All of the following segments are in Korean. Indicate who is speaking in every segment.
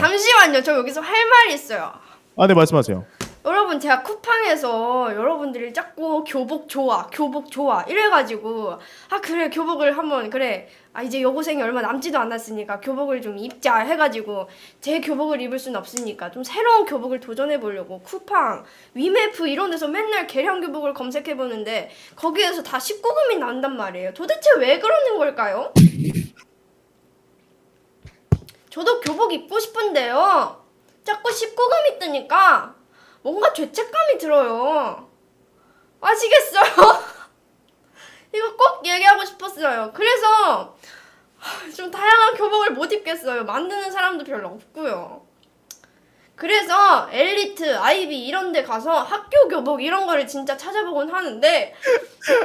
Speaker 1: 잠시만요. 저 여기서 할 말이 있어요.
Speaker 2: 아, 네 말씀하세요.
Speaker 1: 여러분 제가 쿠팡에서 여러분들이 자꾸 교복 좋아 교복 좋아 이래가지고 아 그래 교복을 한번 그래 아 이제 여고생이 얼마 남지도 않았으니까 교복을 좀 입자 해가지고 제 교복을 입을 순 없으니까 좀 새로운 교복을 도전해 보려고 쿠팡 위메프 이런 데서 맨날 개량 교복을 검색해 보는데 거기에서 다 19금이 나온단 말이에요 도대체 왜 그러는 걸까요? 저도 교복 입고 싶은데요 자꾸 19금이 뜨니까 뭔가 죄책감이 들어요. 아시겠어요? 이거 꼭 얘기하고 싶었어요. 그래서 좀 다양한 교복을 못 입겠어요. 만드는 사람도 별로 없고요. 그래서 엘리트, 아이비 이런 데 가서 학교 교복 이런 거를 진짜 찾아보곤 하는데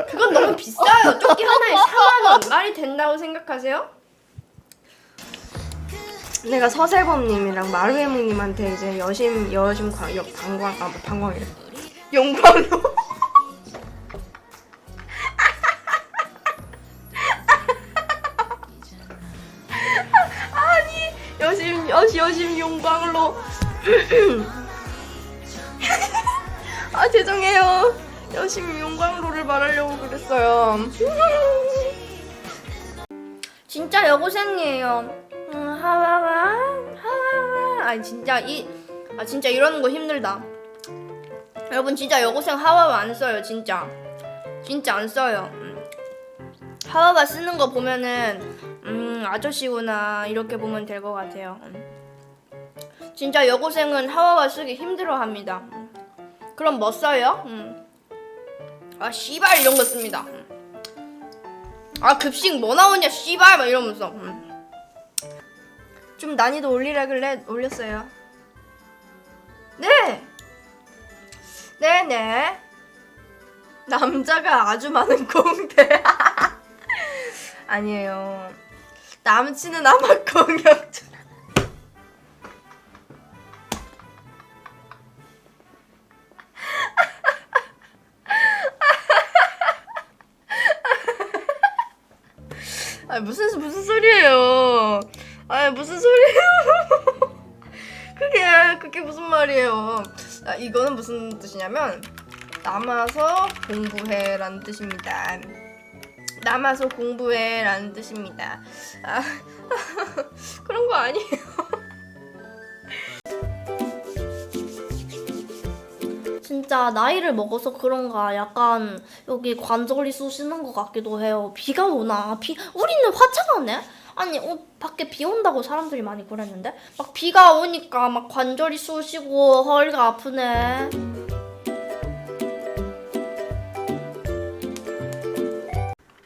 Speaker 1: 그건 너무 비싸요. 조끼 하나에 4만 원. 말이 된다고 생각하세요? 내가 서세범님이랑 마루에몽님한테 이제 여심 여심 광, 여, 방광 아 방광이래. 용광로. 아니 여심 여시 여심 용광로. 아 죄송해요. 여심 용광로를 말하려고 그랬어요. 진짜 여고생이에요. 음, 하와와 하와와. 아니 진짜 이 아 진짜 이러는 거 힘들다. 여러분 진짜 여고생 하와와 안 써요 진짜. 진짜 안 써요. 음. 하와와 쓰는 거 보면은 음 아저씨구나 이렇게 보면 될 것 같아요. 음. 진짜 여고생은 하와와 쓰기 힘들어합니다. 음. 그럼 뭐 써요? 음. 아 씨발 이런 거 씁니다. 음. 아 급식 뭐 나오냐 씨발 막 이러면서 음. 좀 난이도 올리라 그래 올렸어요. 네! 네네. 남자가 아주 많은 공대. 아니에요. 남친은 아마 공역자 아 무슨 무슨 소리예요? 아 무슨 소리예요? 그게 그게 무슨 말이에요? 아, 이거는 무슨 뜻이냐면 남아서 공부해라는 뜻입니다. 남아서 공부해라는 뜻입니다. 아, 그런 거 아니에요. 진짜 나이를 먹어서 그런가 약간 여기 관절이 쑤시는 것 같기도 해요. 비가 오나? 비 우리는 화창하네. 아니 어, 밖에 비 온다고 사람들이 많이 그랬는데 막 비가 오니까 막 관절이 쑤시고 허리가 아프네.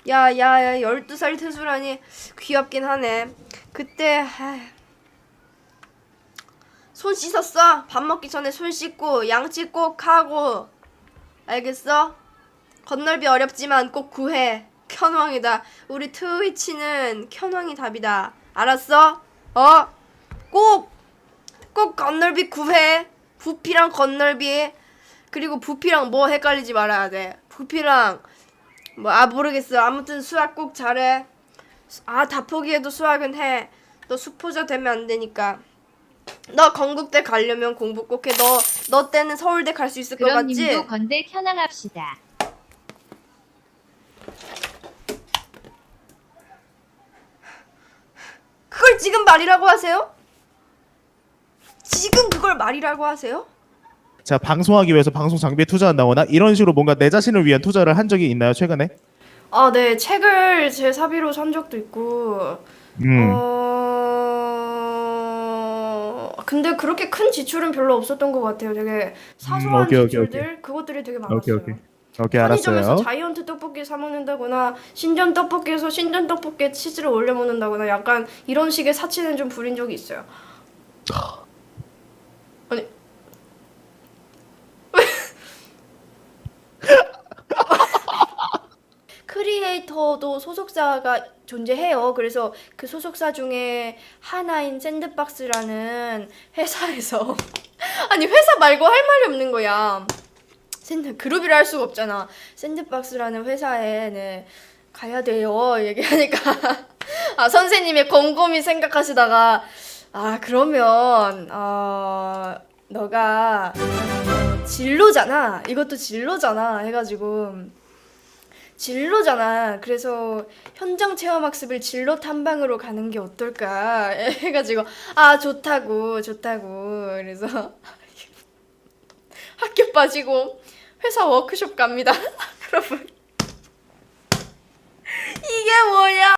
Speaker 1: 야야야 12살 퇴수라니 귀엽긴 하네. 그때. 손 씻었어? 밥 먹기 전에 손 씻고 양치 꼭 하고 알겠어? 건널비 어렵지만 꼭 구해 켠왕이다 우리 트위치는 켠왕이 답이다 알았어? 어? 꼭! 꼭 건널비 구해 부피랑 건널비 그리고 부피랑 뭐 헷갈리지 말아야 돼 부피랑 뭐 아 모르겠어 아무튼 수학 꼭 잘해 아 다 포기해도 수학은 해 너 수포자 되면 안 되니까 너 건국대 가려면 공부 꼭 해. 너, 너 때는 서울대 갈 수 있을 것
Speaker 3: 그럼
Speaker 1: 같지?
Speaker 3: 님도 건대 현황합시다.
Speaker 1: 지금 말이라고 하세요? 지금 그걸 말이라고 하세요?
Speaker 2: 자, 방송하기 위해서 방송 장비에 투자한다거나 이런 식으로 뭔가 내 자신을 위한 투자를 한 적이 있나요, 최근에?
Speaker 1: 아, 네. 책을 제 사비로 산 적도 있고.
Speaker 2: 음.
Speaker 1: 어... 근데 그렇게 큰 지출은 별로 없었던 것 같아요. 되게 사소한
Speaker 2: 음, 오케이, 오케이,
Speaker 1: 지출들 그것들이 되게 많았어요.
Speaker 2: 오케이, 오케이. 오케이,
Speaker 1: 편의점에서
Speaker 2: 알았어요.
Speaker 1: 자이언트 떡볶이 사 먹는다거나 신전 떡볶이에서 신전 떡볶이에 치즈를 올려 먹는다거나 약간 이런 식의 사치는 좀 부린 적이 있어요. 아니 크리에이터도 소속사가 존재해요. 그래서 그 소속사 중에 하나인 샌드박스라는 회사에서 아니 회사 말고 할 말이 없는 거야. 샌드 그룹이라 할 수가 없잖아. 샌드박스라는 회사에 네, 가야 돼요. 얘기하니까 아 선생님이 곰곰이 생각하시다가 아 그러면 어 너가 진로잖아. 이것도 진로잖아. 해가지고 진로잖아. 그래서 현장 체험 학습을 진로 탐방으로 가는 게 어떨까 해가지고 아 좋다고 좋다고 그래서 학교 빠지고 회사 워크숍 갑니다. 여러분. 이게 뭐야?